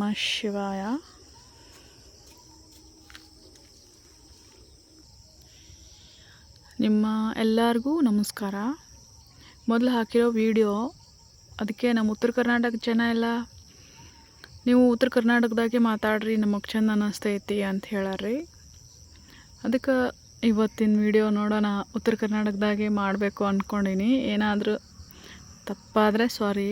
ನಮಃ ಶಿವಾಯ ನಿಮ್ಮ ಎಲ್ಲರಿಗೂ ನಮಸ್ಕಾರ. ಮೊದಲು ಹಾಕಿರೋ ವಿಡಿಯೋ ಅದಕ್ಕೆ ನಮ್ಮ ಉತ್ತರ ಕರ್ನಾಟಕ ಜನ ಎಲ್ಲ, ನೀವು ಉತ್ತರ ಕರ್ನಾಟಕದಾಗೆ ಮಾತಾಡ್ರಿ ನಮಗೆ ಚಂದ ಅನ್ನಿಸ್ತೈತಿ ಅಂತ ಹೇಳಾರ್ರಿ. ಅದಕ್ಕೆ ಇವತ್ತಿನ ವಿಡಿಯೋ ನೋಡೋಣ, ಉತ್ತರ ಕರ್ನಾಟಕದಾಗೆ ಮಾಡಬೇಕು ಅಂದ್ಕೊಂಡೀನಿ ಏನಾದರೂ ತಪ್ಪಾದರೆ ಸಾರಿ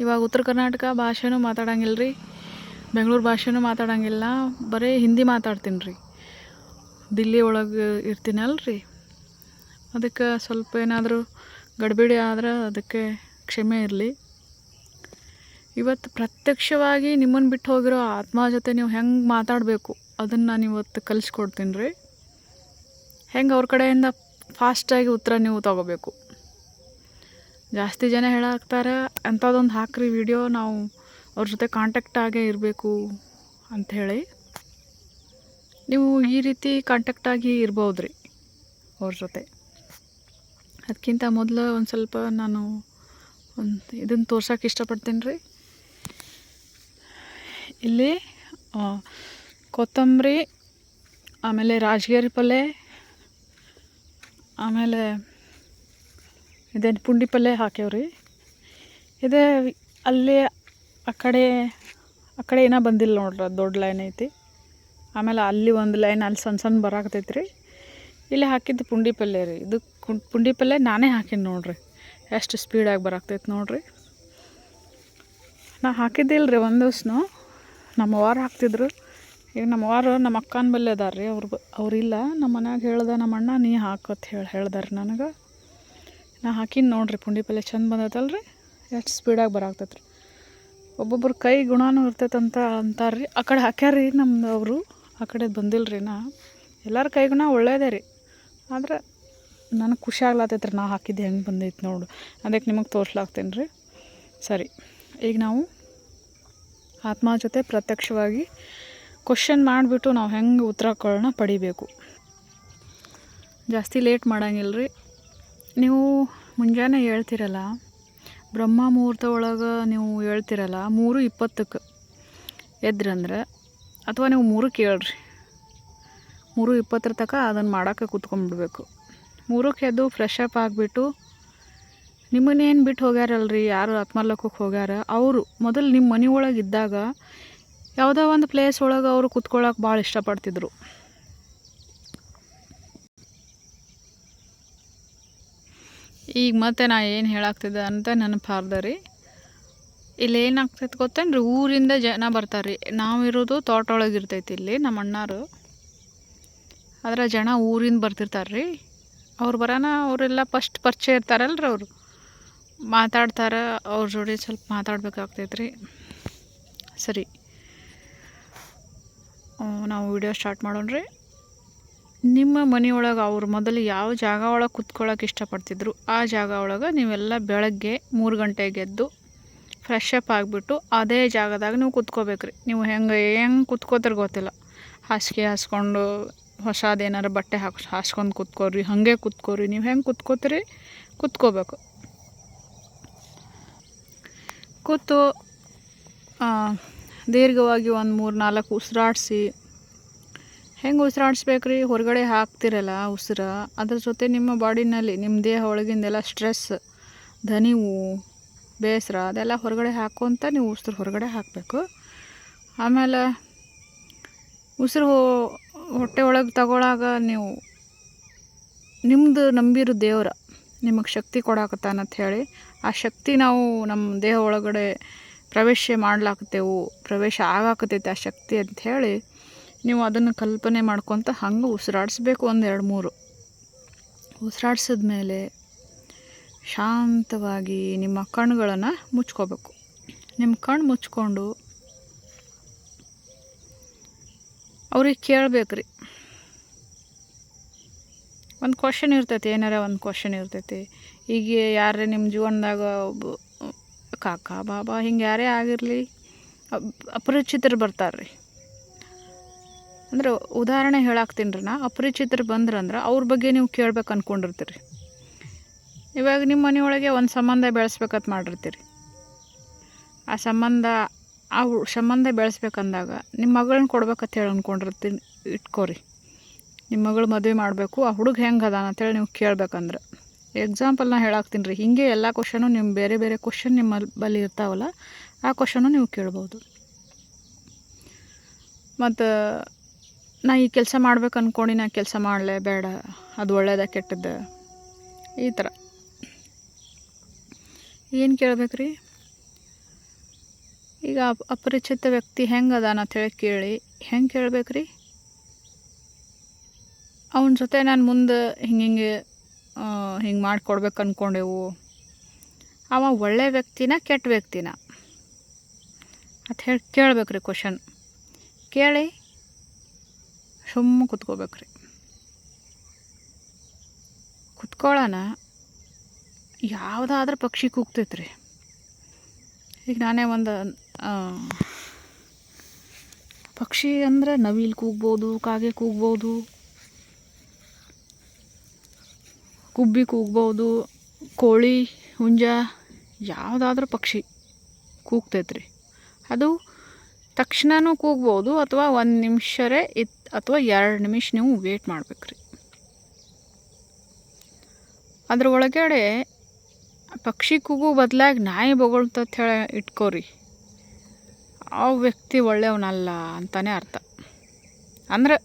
ಇವಾಗ ಉತ್ತರ ಕರ್ನಾಟಕ ಭಾಷೆನೂ ಮಾತಾಡಂಗಿಲ್ಲ ರೀ ಬೆಂಗಳೂರು ಭಾಷೆನೂ ಮಾತಾಡಂಗಿಲ್ಲ, ಬರೀ ಹಿಂದಿ ಮಾತಾಡ್ತೀನಿ ರೀ ದಿಲ್ಲಿ ಒಳಗೆ ಇರ್ತೀನಲ್ರಿ. ಅದಕ್ಕೆ ಸ್ವಲ್ಪ ಏನಾದರೂ ಗಡಿಬಿಡಿ ಆದ್ರೆ ಅದಕ್ಕೆ ಕ್ಷಮೆ ಇರಲಿ. ಇವತ್ತು ಪ್ರತ್ಯಕ್ಷವಾಗಿ ನಿಮ್ಮನ್ನು ಬಿಟ್ಟು ಹೋಗಿರೋ ಆತ್ಮ ಜೊತೆ ನೀವು ಹೆಂಗೆ ಮಾತಾಡಬೇಕು ಅದನ್ನು ನಾನು ಇವತ್ತು ಕಲಿಸ್ಕೊಡ್ತೀನಿ ರೀ ಹೆಂಗೆ ಅವ್ರ ಕಡೆಯಿಂದ ಫಾಸ್ಟಾಗಿ ಉತ್ತರ ನೀವು ತಗೋಬೇಕು. ಜಾಸ್ತಿ ಜನ ಹೇಳಾಕ್ತಾರೆ, ಅಂಥದ್ದೊಂದು ಹಾಕ್ರಿ ವಿಡಿಯೋ ನಾವು ಅವ್ರ ಜೊತೆ ಕಾಂಟ್ಯಾಕ್ಟ್ ಆಗೇ ಇರಬೇಕು ಅಂಥೇಳಿ ನೀವು ಈ ರೀತಿ ಕಾಂಟ್ಯಾಕ್ಟ್ ಆಗಿ ಇರ್ಬೋದು ರೀ ಅವ್ರ ಜೊತೆ. ಅದಕ್ಕಿಂತ ಮೊದಲು ಒಂದು ಸ್ವಲ್ಪ ನಾನು ಒಂದು ಇದನ್ನು ತೋರ್ಸೋಕೆ ಇಷ್ಟಪಡ್ತೀನಿ ರೀ. ಇಲ್ಲಿ ಕೊತ್ತಂಬರಿ, ಆಮೇಲೆ ರಾಜಗಿರಿ ಪಲ್ಯ ಆಮೇಲೆ ಇದೇನು ಪುಂಡಿ ಪಲ್ಯ ಹಾಕ್ಯಾವ್ರಿ. ಇದೇ ಅಲ್ಲಿ ಆ ಕಡೆ ಆ ಕಡೆ ಏನೋ ಬಂದಿಲ್ಲ ನೋಡ್ರಿ ದೊಡ್ಡ ಲೈನ್ ಐತಿ. ಆಮೇಲೆ ಅಲ್ಲಿ ಒಂದು ಲೈನ್ ಅಲ್ಲಿ ಸಣ್ಣ ಸಣ್ಣ ಬರಾಕತೈತಿ ರೀ ಇಲ್ಲಿ ಹಾಕಿದ್ದು ಪುಂಡಿ ಪಲ್ಯ ರೀ. ಇದು ಪುಂಡಿ ಪಲ್ಯ ನಾನೇ ಹಾಕಿನಿ ನೋಡ್ರಿ. ಎಷ್ಟು ಸ್ಪೀಡಾಗಿ ಬರಾಕ್ತೈತಿ ನೋಡ್ರಿ. ನಾ ಹಾಕಿದ್ದಿಲ್ಲ ರೀ ಒಂದು ನಮ್ಮ ವಾರ ಹಾಕ್ತಿದ್ರು. ಈಗ ನಮ್ಮ ವಾರ ನಮ್ಮ ಅಕ್ಕನ ಬಲ್ಲೆ ಅದಾರ ರೀ ಅವ್ರು ಅವ್ರಿಲ್ಲ ನಮ್ಮ ಮನ್ಯಾಗ ಹೇಳ್ದೆ, ನಮ್ಮ ಅಣ್ಣ ನೀ ಹಾಕೋತ್ ಹೇಳಿ ಹೇಳ್ದಾರೆ ನನಗೆ. ನಾ ಹಾಕಿನ ನೋಡ್ರಿ, ಪುಂಡಿ ಪಲ್ಯ ಚಂದ ಬಂದೈತಲ್ಲ ರೀ ಎಷ್ಟು ಸ್ಪೀಡಾಗಿ ಬರಾಕ್ತೈತ್ರಿ ರೀ ಒಬ್ಬೊಬ್ರು ಕೈ ಗುಣನೂ ಇರ್ತೈತಂತ ಅಂತಾರೆ ರೀ ಆ ಕಡೆ ಹಾಕ್ಯಾರ ನಮ್ದು ಅವರು, ಆ ಕಡೆ ಬಂದಿಲ್ಲ ರೀ ನಾ. ಎಲ್ಲರ ಕೈ ಗುಣ ಒಳ್ಳೇದೇ ರೀ. ಆದ್ರೆ ನನಗೆ ಖುಷಿ ಆಗ್ಲತ್ತೈತೆ ರೀ ನಾ ಹಾಕಿದ್ದು ಹೆಂಗೆ ಬಂದೈತೆ ನೋಡು. ಅದಕ್ಕೆ ನಿಮಗೆ ತೋರ್ಸ್ಲಾಗ್ತೇನೆ ರೀ ಸರಿ, ಈಗ ನಾವು ಆತ್ಮ ಜೊತೆ ಪ್ರತ್ಯಕ್ಷವಾಗಿ ಕ್ವಶನ್ ಮಾಡಿಬಿಟ್ಟು ನಾವು ಹೆಂಗೆ ಉತ್ತರಗಳನ್ನ ಪಡಿಬೇಕು. ಜಾಸ್ತಿ ಲೇಟ್ ಮಾಡಂಗಿಲ್ಲ ರೀ ನೀವು ಮುಂಜಾನೆ ಹೇಳ್ತಿರಲ್ಲ, ಬ್ರಹ್ಮ ಮುಹೂರ್ತ ಒಳಗೆ ನೀವು ಹೇಳ್ತಿರಲ್ಲ, ಮೂರು ಇಪ್ಪತ್ತಕ್ಕೆ ಎದ್ರಂದ್ರೆ ಅಥವಾ ನೀವು ಮೂರಕ್ಕೆ ಹೇಳ್ರಿ ಮೂರು ಇಪ್ಪತ್ತರ ತನಕ ಅದನ್ನು ಮಾಡೋಕ್ಕೆ ಕೂತ್ಕೊಂಡ್ಬಿಡ್ಬೇಕು. ಮೂರಕ್ಕೆ ಎದ್ದು ಫ್ರೆಶ್ ಅಪ್ ಆಗಿಬಿಟ್ಟು, ನಿಮ್ಮನ್ನೇನು ಬಿಟ್ಟು ಹೋಗ್ಯಾರಲ್ರಿ, ಯಾರು ಆತ್ಮಲೋಕಕ್ಕೆ ಹೋಗ್ಯಾರ, ಅವರು ಮೊದಲು ನಿಮ್ಮ ಮನೆ ಒಳಗೆ ಇದ್ದಾಗ, ಯಾವುದೋ ಒಂದು ಪ್ಲೇಸ್ ಒಳಗೆ ಅವರು ಕುತ್ಕೊಳ್ಳೋಕೆ ಭಾಳ ಇಷ್ಟಪಡ್ತಿದ್ರು. ಈಗ ಮತ್ತೆ ನಾ ಏನು ಹೇಳಾಗ್ತಿದ್ದೆ ಅಂತ ನೆನಪಾರ್ದೆ ರೀ ಇಲ್ಲಿ ಏನಾಗ್ತೈತೆ ಗೊತ್ತೇನ್ರಿ? ಊರಿಂದ ಜನ ಬರ್ತಾರೆ ರೀ ನಾವಿರೋದು ತೋಟ ಒಳಗೆ ಇರ್ತೈತಿ ಇಲ್ಲಿ ನಮ್ಮ ಅಣ್ಣಾರು. ಅದರ ಜನ ಊರಿಂದ ಬರ್ತಿರ್ತಾರೆ ರೀ ಅವ್ರು ಬರೋಣ ಅವರೆಲ್ಲ ಫಸ್ಟ್ ಪರಿಚಯ ಇರ್ತಾರಲ್ರಿ ಅವರು. ಮಾತಾಡ್ತಾರೆ, ಅವ್ರ ಜೋಡಿ ಸ್ವಲ್ಪ ಮಾತಾಡ್ಬೇಕಾಗ್ತೈತೆ ರೀ ಸರಿ ನಾವು ವಿಡಿಯೋ ಸ್ಟಾರ್ಟ್ ಮಾಡೋಣ ರೀ ನಿಮ್ಮ ಮನೆಯೊಳಗೆ ಅವ್ರು ಮೊದಲು ಯಾವ ಜಾಗ ಒಳಗೆ ಕುತ್ಕೊಳ್ಳೋಕೆ ಇಷ್ಟಪಡ್ತಿದ್ರು, ಆ ಜಾಗ ಒಳಗೆ ನೀವೆಲ್ಲ ಬೆಳಗ್ಗೆ ಮೂರು ಗಂಟೆಗೆ ಎದ್ದು ಫ್ರೆಶ್ ಅಪ್ ಆಗಿಬಿಟ್ಟು ಅದೇ ಜಾಗದಾಗ ನೀವು ಕುತ್ಕೋಬೇಕ್ರಿ. ನೀವು ಹೆಂಗೆ ಹೆಂಗೆ ಕುತ್ಕೋತಾರ ಗೊತ್ತಿಲ್ಲ. ಹಾಸಿಗೆ ಹಾಸ್ಕೊಂಡು ಹೊಸದೇನಾರು ಬಟ್ಟೆ ಹಾಕ್, ಹಾಸ್ಕೊಂಡು ಕುತ್ಕೋರಿ, ಹಾಗೆ ಕುತ್ಕೋರಿ. ನೀವು ಹೆಂಗೆ ಕುತ್ಕೋತೀರಿ? ಕುತ್ಕೋಬೇಕು. ಕೂತು ದೀರ್ಘವಾಗಿ ಒಂದು ಮೂರು ನಾಲ್ಕು ಉಸಿರಾಡಿಸಿ ಹೆಂಗೆ ಉಸಿರಾಡಿಸ್ಬೇಕು ರೀ ಹೊರಗಡೆ ಹಾಕ್ತಿರಲ್ಲ ಉಸಿರು. ಅದ್ರ ಜೊತೆ ನಿಮ್ಮ ಬಾಡಿನಲ್ಲಿ ನಿಮ್ಮ ದೇಹ ಒಳಗಿಂದೆಲ್ಲ ಸ್ಟ್ರೆಸ್ ಧನಿವು ಬೇಸರ ಅದೆಲ್ಲ ಹೊರಗಡೆ ಹಾಕೋಂತ ನೀವು ಉಸಿರು ಹೊರಗಡೆ ಹಾಕಬೇಕು. ಆಮೇಲೆ ಉಸಿರು ಹೊಟ್ಟೆ ಒಳಗೆ ತಗೊಳಾಗ ನೀವು ನಿಮ್ಮದು ನಂಬಿರೋ ದೇವ್ರ ನಿಮಗೆ ಶಕ್ತಿ ಕೊಡಾಕತ್ತಾನಂತ ಹೇಳಿ, ಆ ಶಕ್ತಿ ನಾವು ನಮ್ಮ ದೇಹ ಒಳಗಡೆ ಪ್ರವೇಶ ಮಾಡ್ಲಾಕತ್ತೇವು, ಪ್ರವೇಶ ಆಗಾಕತ್ತೈತೆ ಆ ಶಕ್ತಿ ಅಂತ ಹೇಳಿ ನೀವು ಅದನ್ನು ಕಲ್ಪನೆ ಮಾಡ್ಕೊತ ಹಂಗೆ ಉಸಿರಾಡಿಸ್ಬೇಕು ಒಂದು ಎರಡು ಮೂರು. ಉಸಿರಾಡ್ಸಿದ ಮೇಲೆ ಶಾಂತವಾಗಿ ನಿಮ್ಮ ಕಣ್ಣುಗಳನ್ನು ಮುಚ್ಕೋಬೇಕು. ನಿಮ್ಮ ಕಣ್ಣು ಮುಚ್ಕೊಂಡು ಅವ್ರಿಗೆ ಕೇಳಬೇಕ್ರಿ. ಒಂದು ಕ್ವಶನ್ ಇರ್ತೈತಿ, ಏನಾರ ಒಂದು ಕ್ವಶನ್ ಇರ್ತೈತಿ. ಈಗ ಯಾರೇ ನಿಮ್ಮ ಜೀವನದಾಗ ಒಬ್ಬ, ಕಾಕ, ಬಾಬಾ ಹಿಂಗೆ ಯಾರೇ ಆಗಿರಲಿ ಅಪರಿಚಿತರು ಬರ್ತಾರೆ ರೀ ಅಂದ್ರೆ ಉದಾಹರಣೆ ಹೇಳಾಕ್ತೀನಿ ರೀ ನಾ. ಅಪರಿಚಿತರು ಬಂದ್ರಂದ್ರೆ ಅವ್ರ ಬಗ್ಗೆ ನೀವು ಕೇಳ್ಬೇಕು ಅಂದ್ಕೊಂಡಿರ್ತೀರಿ ಇವಾಗ ನಿಮ್ಮ ಮನೆಯೊಳಗೆ ಒಂದು ಸಂಬಂಧ ಬೆಳೆಸ್ಬೇಕಂತ ಮಾಡಿರ್ತೀರಿ. ಆ ಸಂಬಂಧ ಆ ಸಂಬಂಧ ಬೆಳೆಸ್ಬೇಕಂದಾಗ ನಿಮ್ಮ ಮಗಳನ್ನ ಕೊಡ್ಬೇಕಂತ ಹೇಳಿ ಅಂದ್ಕೊಂಡಿರ್ತೀನಿ ಇಟ್ಕೋರಿ. ನಿಮ್ಮ ಮಗಳು ಮದುವೆ ಮಾಡಬೇಕು, ಆ ಹುಡುಗ ಹೆಂಗೆ ಅದಾನ ಅಂತೇಳಿ ನೀವು ಕೇಳ್ಬೇಕಂದ್ರೆ. ಎಕ್ಸಾಂಪಲ್ ನಾ ಹೇಳಾಕ್ತೀನಿ ರೀ. ಹೀಗೆ ಎಲ್ಲ ಕ್ವಶನು ನಿಮ್ಮ ಬೇರೆ ಬೇರೆ ಕ್ವಶನ್ ನಿಮ್ಮ ಬಳಿ ಇರ್ತಾವಲ್ಲ, ಆ ಕ್ವಶನು ನೀವು ಕೇಳ್ಬೋದು. ಮತ್ತು ನಾ ಈ ಕೆಲಸ ಮಾಡ್ಬೇಕು ಅಂದ್ಕೊಂಡು ನಾ ಕೆಲಸ ಮಾಡಲೇ ಬೇಡ. ಅದು ಒಳ್ಳೇದ ಕೆಟ್ಟದ್ದು ಈ ಥರ ಏನು ಕೇಳ್ಬೇಕ್ರಿ? ಈಗ ಅಪ್- ಅಪರಿಚಿತ ವ್ಯಕ್ತಿ ಹೆಂಗೆ ಅದಾನ ಅಂತೇಳಿ ಕೇಳಿ. ಹೆಂಗೆ ಕೇಳ್ಬೇಕ್ರಿ? ಅವನ ಜೊತೆ ನಾನು ಮುಂದೆ ಹಿಂಗೆ ಹಿಂಗೆ ಹಿಂಗೆ ಮಾಡಿಕೊಡ್ಬೇಕು ಅಂದ್ಕೊಂಡೆವು ಅವ ಒಳ್ಳೆ ವ್ಯಕ್ತಿನ ಕೆಟ್ಟ ವ್ಯಕ್ತಿನ. ಅಂತ ಹೇಳಿ ಕೇಳ್ಬೇಕ್ರಿ ಕ್ವಶನ್. ಕೇಳಿ. ಸುಮ್ಮ ಕುತ್ಕೋಬೇಕ್ರಿ. ಕುತ್ಕೊಳ್ಳೋಣ ಯಾವುದಾದ್ರೂ ಪಕ್ಷಿ ಕೂಗ್ತೈತೆ ರೀ ಈಗ ನಾನೇ ಒಂದು ಪಕ್ಷಿ ಅಂದರೆ ನವಿಲು ಕೂಗ್ಬೋದು, ಕಾಗೆ ಕೂಗ್ಬೋದು, ಕುಬ್ಬಿ ಕೂಗ್ಬೋದು, ಕೋಳಿ, ಹುಂಜ, ಯಾವುದಾದ್ರೂ ಪಕ್ಷಿ ಕೂಗ್ತೈತೆ ರೀ ಅದು ತಕ್ಷಣನೂ ಕೂಗ್ಬೋದು ಅಥವಾ ಒಂದು ನಿಮಿಷರೇ ಇತ್ ಅಥವಾ ಎರಡು ನಿಮಿಷ ನೀವು ವೇಟ್ ಮಾಡ್ಬೇಕ್ರಿ. ಅದ್ರ ಒಳಗಡೆ ಪಕ್ಷಿ ಕೂಗು ಬದಲಾಗಿ ನಾಯಿ ಬೊಗಳ್ತತ್ ಹೇಳಿ ಇಟ್ಕೋರಿ. ಆ ವ್ಯಕ್ತಿ ಒಳ್ಳೆಯವನಲ್ಲ ಅಂತಾನೆ ಅರ್ಥ. ಅಂದ್ರೆ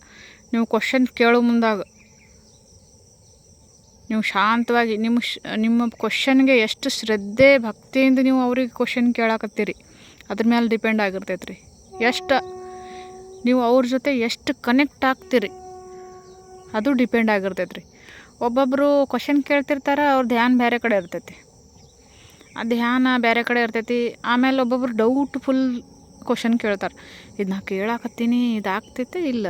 ನೀವು ಕ್ವಶನ್ ಕೇಳೋ ಮುಂದಾಗ ನೀವು ಶಾಂತವಾಗಿ ನಿಮ್ಮ ಶ್, ನಿಮ್ಮ ಕ್ವಶನ್ಗೆ ಎಷ್ಟು ಶ್ರದ್ಧೆ, ಭಕ್ತಿಯಿಂದ ನೀವು ಅವ್ರಿಗೆ ಕ್ವಶನ್ ಕೇಳಾಕತ್ತೀರಿ. ಅದ್ರ ಮೇಲೆ ಡಿಪೆಂಡ್ ಆಗಿರ್ತೈತೆ ರೀ ಎಷ್ಟು ನೀವು ಅವ್ರ ಜೊತೆ ಎಷ್ಟು ಕನೆಕ್ಟ್ ಆಗ್ತೀರಿ? ಅದು ಡಿಪೆಂಡ್ ಆಗಿರ್ತೈತೆ ರೀ ಒಬ್ಬೊಬ್ಬರು ಕ್ವಶನ್ ಕೇಳ್ತಿರ್ತಾರೆ, ಅವ್ರ ಧ್ಯಾನ ಬೇರೆ ಕಡೆ ಇರ್ತೈತಿ. ಆ ಧ್ಯಾನ ಬೇರೆ ಕಡೆ ಇರ್ತೈತಿ, ಆಮೇಲೆ ಒಬ್ಬೊಬ್ರು ಡೌಟ್ ಫುಲ್ ಕ್ವಶನ್ ಕೇಳ್ತಾರೆ. ಇದು ನಾ ಕೇಳಾಕತ್ತೀನಿ, ಇದು ಆಗ್ತೈತೆ ಇಲ್ಲ?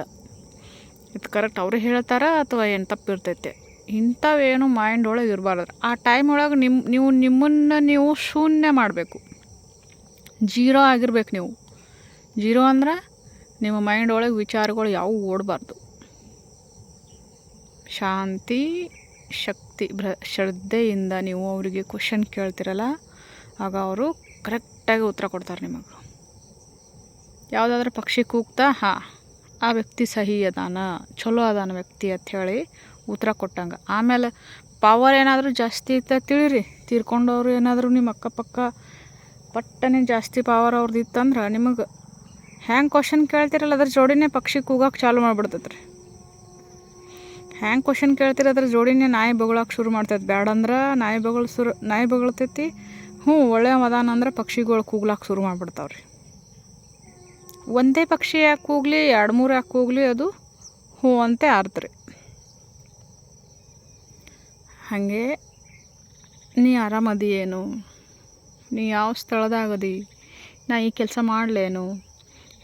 ಇದು ಕರೆಕ್ಟ್ ಅವರು ಹೇಳ್ತಾರ ಅಥವಾ ಏನು ತಪ್ಪಿರ್ತೈತೆ ಇಂಥವೇನು ಮೈಂಡ್ ಒಳಗೆ ಇರಬಾರ್ದು. ಆ ಟೈಮ್ ಒಳಗೆ ನಿಮ್ಮ ನೀವು ನಿಮ್ಮನ್ನು ನೀವು ಶೂನ್ಯ ಮಾಡಬೇಕು. ಜೀರೋ ಆಗಿರ್ಬೇಕು ನೀವು. ಜೀರೋ ಅಂದ್ರೆ ನಿಮ್ಮ ಮೈಂಡ್ ಒಳಗೆ ವಿಚಾರಗಳು ಯಾವುವು ಓಡಬಾರ್ದು. ಶಾಂತಿ, ಶಕ್ತಿ ಭ್ರ ಶ್ರದ್ಧೆಯಿಂದ ನೀವು ಅವರಿಗೆ ಕ್ವಶನ್ ಕೇಳ್ತಿರಲ್ಲ, ಆಗ ಅವರು ಕರೆಕ್ಟಾಗಿ ಉತ್ತರ ಕೊಡ್ತಾರೆ ನಿಮಗೆ. ಯಾವುದಾದ್ರೂ ಪಕ್ಷಿ ಕೂಗ್ತಾ, ಹಾಂ, ಆ ವ್ಯಕ್ತಿ ಸಹಿ ಅದಾನ, ಚಲೋ ಅದಾನ ವ್ಯಕ್ತಿ ಅಂತ ಹೇಳಿ ಉತ್ತರ ಕೊಟ್ಟಂಗೆ. ಆಮೇಲೆ ಪವರ್ ಏನಾದರೂ ಜಾಸ್ತಿ ಇತ್ತ ತಿಳಿರಿ, ತೀರ್ಕೊಂಡವ್ರು ಏನಾದರೂ ನಿಮ್ಮ ಅಕ್ಕಪಕ್ಕ ಪಟ್ಟನೆ ಜಾಸ್ತಿ ಪವರ್ ಅವ್ರದ್ದು ಇತ್ತಂದ್ರೆ ನಿಮಗೆ ಹ್ಯಾಂಗೆ ಕ್ವಶನ್ ಕೇಳ್ತಿರಲ್ಲ, ಅದ್ರ ಜೋಡಿನೇ ಪಕ್ಷಿ ಕೂಗಕ್ಕೆ ಚಾಲು ಮಾಡಿಬಿಡ್ತೈತೆ ರೀ ಹ್ಯಾಂಗೆ ಕ್ವಶನ್ ಕೇಳ್ತಿರ, ಅದ್ರ ಜೋಡಿನೇ ನಾಯಿ ಬಗಳಕ್ಕೆ ಶುರು ಮಾಡ್ತೈತೆ. ಬ್ಯಾಡಂದ್ರೆ ನಾಯಿ ಬಗಳ ಸುರು, ನಾಯಿ ಬಗಳ್ತೈತಿ, ಹ್ಞೂ, ಒಳ್ಳೆ ಮದಾನ ಅಂದ್ರೆ ಪಕ್ಷಿಗಳು ಕೂಗ್ಲಾಕ್ ಶುರು ಮಾಡಿಬಿಡ್ತಾವ್ರಿ. ಒಂದೇ ಪಕ್ಷಿ ಯಾಕೆ ಕೂಗ್ಲಿ, ಎರಡು ಮೂರು ಯಾಕೆ ಕೂಗ್ಲಿ, ಅದು ಹ್ಞೂ ಅಂತ ಆರ್ತ್ರಿ ಹಾಗೆ, ನೀ ಆರಾಮದಿ ಏನು? ನೀ ಯಾವ ಸ್ಥಳದಾಗದಿ? ನಾ ಈ ಕೆಲಸ ಮಾಡಲೇನು?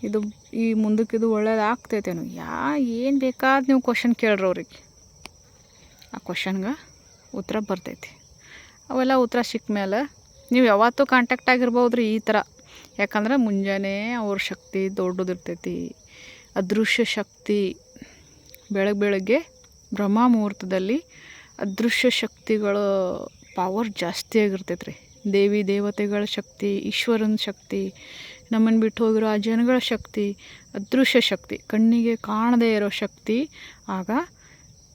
ಇದು ಈ ಮುಂದಕ್ಕೆ ಇದು ಒಳ್ಳೇದು ಆಗ್ತೈತೇನು ಯಾ, ಏನು ಬೇಕಾದ ನೀವು ಕ್ವಶನ್ ಕೇಳ್ರಿ ಅವ್ರಿಗೆ. ಆ ಕ್ವಶನ್ಗೆ ಉತ್ತರ ಬರ್ತೈತಿ. ಅವೆಲ್ಲ ಉತ್ತರ ಸಿಕ್ಕ ಮೇಲೆ ನೀವು ಯಾವತ್ತೂ ಕಾಂಟ್ಯಾಕ್ಟ್ ಆಗಿರ್ಬೋದು ರೀ ಈ ಥರ ಯಾಕಂದ್ರೆ ಮುಂಜಾನೆ ಅವ್ರ ಶಕ್ತಿ ದೊಡ್ಡದಿರ್ತೈತಿ. ಅದೃಶ್ಯ ಶಕ್ತಿ ಬೆಳಗ್ಗೆ ಬೆಳಗ್ಗೆ ಬ್ರಹ್ಮ ಮುಹೂರ್ತದಲ್ಲಿ ಅದೃಶ್ಯ ಶಕ್ತಿಗಳ ಪವರ್ ಜಾಸ್ತಿ ಆಗಿರ್ತೈತೆ ರೀ ದೇವಿ ದೇವತೆಗಳ ಶಕ್ತಿ, ಈಶ್ವರನ ಶಕ್ತಿ ನಮ್ಮನ್ನು ಬಿಟ್ಟು ಹೋಗಿರೋ ಆ ಜನಗಳ ಶಕ್ತಿ, ಅದೃಶ್ಯ ಶಕ್ತಿ, ಕಣ್ಣಿಗೆ ಕಾಣದೇ ಇರೋ ಶಕ್ತಿ, ಆಗ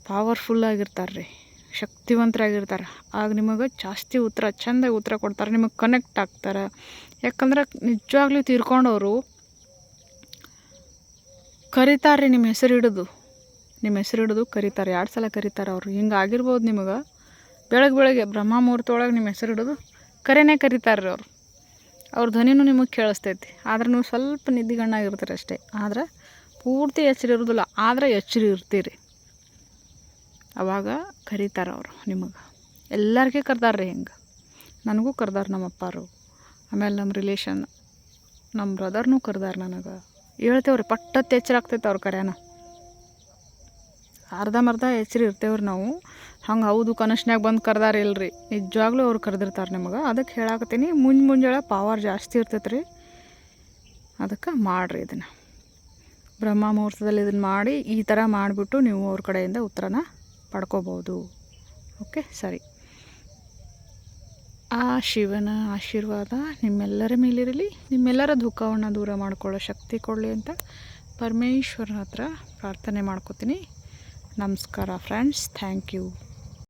ಪವರ್ಫುಲ್ ಆಗಿರ್ತಾರೆ ರೀ ಶಕ್ತಿವಂತರಾಗಿರ್ತಾರೆ. ಆಗ ನಿಮಗೆ ಜಾಸ್ತಿ ಉತ್ತರ ಚೆಂದಾಗಿ ಉತ್ತರ ಕೊಡ್ತಾರೆ, ನಿಮಗೆ ಕನೆಕ್ಟ್ ಆಗ್ತಾರೆ. ಯಾಕಂದ್ರೆ ನಿಜವಾಗ್ಲೂ ತೀರ್ಕೊಂಡವರು ಕರೀತಾರೆ ನಿಮ್ಮ ಹೆಸರು ಹಿಡಿದು. ನಿಮ್ಮ ಹೆಸರು ಹಿಡಿದು ಕರೀತಾರೆ ಎರಡು ಸಲ ಕರೀತಾರೆ ಅವರು? ಹಿಂಗೆ ಆಗಿರ್ಬೋದು ನಿಮಗೆ. ಬೆಳಗ್ಗೆ ಬೆಳಗ್ಗೆ ಬ್ರಹ್ಮ ಮುಹೂರ್ತ ಒಳಗೆ ನಿಮ್ಮ ಹೆಸರು ಹಿಡಿದು ಕರೆನೇ ಕರೀತಾರೆ ರೀ ಅವರು. ಅವ್ರ ಧ್ವನಿನೂ ನಿಮಗೆ ಕೇಳಿಸ್ತೈತಿ. ಆದ್ರೆ ನೀವು ಸ್ವಲ್ಪ ನಿದ್ದಿಗಣ್ಣಾಗಿರ್ತೀರಿ ಅಷ್ಟೇ. ಆದ್ರೆ ಪೂರ್ತಿ ಎಚ್ಚರ ಇರೋದಿಲ್ಲ. ಆದ್ರೆ ಎಚ್ಚರಿ ಇರ್ತೀರಿ. ಅವಾಗ ಕರೀತಾರೆ ಅವರು ನಿಮಗೆ. ಎಲ್ಲರಿಗೆ ಕರ್ದಾರ ರೀ ಹಿಂಗೆ. ನನಗೂ ಕರ್ದಾರ ನಮ್ಮ ಅಪ್ಪಾರು. ಆಮೇಲೆ ನಮ್ಮ ರಿಲೇಷನ್ ನಮ್ಮ ಬ್ರದರ್ನೂ ಕರ್ದಾರ ನನಗೆ. ಹೇಳ್ತೇವ್ರಿ ಪಟ್ಟತ್ತು ಎಚ್ಚರ ಆಗ್ತೈತೆ ಅವ್ರ ಕರೆನ ಅರ್ಧಂಬರ್ಧ ಹೆಸರು ಇರ್ತೇವ್ರಿ ನಾವು. ಹಂಗೆ ಹೌದು, ಕನಸ್ನ್ಯಾಗ ಬಂದು ಕರ್ದಾರ ಇಲ್ರಿ. ನಿಜವಾಗ್ಲೂ ಅವ್ರು ಕರೆದಿರ್ತಾರೆ ನಿಮಗೆ. ಅದಕ್ಕೆ ಹೇಳಾಕತ್ತೀನಿ, ಮುಂಜ್ ಮುಂಜಾನೆ ಪವರ್ ಜಾಸ್ತಿ ಇರ್ತೈತೆ ರೀ ಅದಕ್ಕೆ ಮಾಡಿರಿ ಇದನ್ನು. ಬ್ರಹ್ಮ ಮುಹೂರ್ತದಲ್ಲಿ ಇದನ್ನು ಮಾಡಿ ಈ ಥರ ಮಾಡಿಬಿಟ್ಟು ನೀವು ಅವ್ರ ಕಡೆಯಿಂದ ಉತ್ತರನ ಪಡ್ಕೋಬೋದು ಓಕೆ, ಸರಿ. ಆ ಶಿವನ ಆಶೀರ್ವಾದ ನಿಮ್ಮೆಲ್ಲರ ಮೇಲಿರಲಿ. ನಿಮ್ಮೆಲ್ಲರ ದುಃಖವನ್ನು ದೂರ ಮಾಡಿಕೊಳ್ಳೋ ಶಕ್ತಿ ಕೊಡಲಿ ಅಂತ ಪರಮೇಶ್ವರನ ಹತ್ರ ಪ್ರಾರ್ಥನೆ ಮಾಡ್ಕೋತೀನಿ. ನಮಸ್ಕಾರ ಫ್ರೆಂಡ್ಸ್ ಥ್ಯಾಂಕ್ ಯು